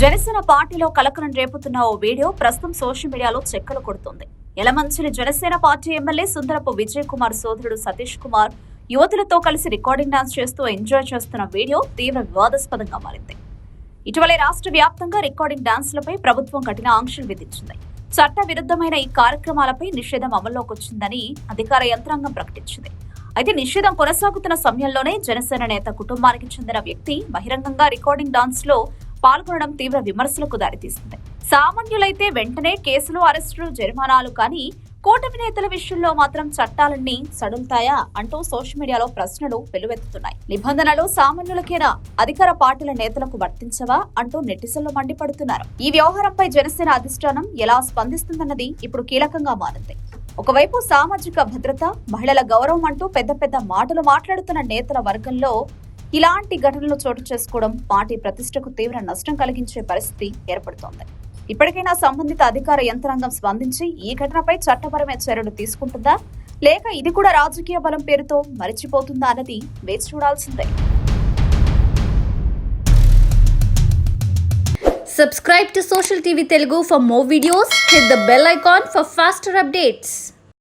జనసేన పార్టీలో కలకలం రేపుతున్న ఓ వీడియో ప్రస్తుతం సోషల్ మీడియాలో చెక్కలు కొడుతుంది. ఎలమంచిలి జనసేన పార్టీ ఎమ్మెల్యే సుందరపు విజయ్ కుమార్ సోదరుడు సతీష్ కుమార్ యువతులతో కలిసి రికార్డింగ్ డాన్స్ చేస్తూ ఎంజాయ్ చేస్తున్న వీడియో తీవ్ర వివాదాస్పదంగా మారింది. ఇటీవలే రాష్ట్ర వ్యాప్తంగా రికార్డింగ్ డాన్సులపై ప్రభుత్వం కఠిన ఆంక్షలు విధించింది. చట్ట విరుద్ధమైన ఈ కార్యక్రమాలపై నిషేధం అమల్లోకి వచ్చిందని అధికార యంత్రాంగం ప్రకటించింది. అయితే నిషేధం కొనసాగుతున్న సమయంలోనే జనసేన నేత కుటుంబానికి చెందిన వ్యక్తి బహిరంగంగా రికార్డింగ్ డాన్స్లో పాల్గొనడం తీవ్ర విమర్శలకు దారితీస్తుంది సామాన్యులైతే వెంటనే కేసులు అరెస్టులు జరిమానాలు కానీ కూటమి నేతల విషయంలో మాత్రం చట్టాలన్నీ సడులుతాయా అంటూ సోషల్ మీడియాలో ప్రశ్నలు వెలువెత్తుతున్నాయి. నిబంధనలు సామాన్యులకేనా? అధికార పార్టీల నేతలకు వర్తించవా అంటూ నెటిజన్లు మండిపడుతున్నారు. ఈ వ్యవహారంపై జనసేన అధిష్టానం ఎలా స్పందిస్తుందన్నది ఇప్పుడు కీలకంగా మారింది. ఒకవైపు సామాజిక భద్రత మహిళల గౌరవం అంటూ పెద్ద పెద్ద మాటలు మాట్లాడుతున్న నేతల వర్గంలో ఇలాంటి ఘటనలు చోటు చేసుకోవడం పార్టీ ప్రతిష్టకు తీవ్ర నష్టం కలిగించే పరిస్థితి ఏర్పడుతోంది ఇప్పటికైనా సంబంధిత అధికార యంత్రాంగం స్పందించి ఈ ఘటనపై చట్టపరమైన చర్యలు తీసుకుంటుందా లేక ఇది కూడా రాజకీయ బలం పేరుతో మరిచిపోతుందా అన్నది వేచి చూడాల్సిందే Subscribe to Social TV Telugu for more videos. Hit the bell icon for faster updates.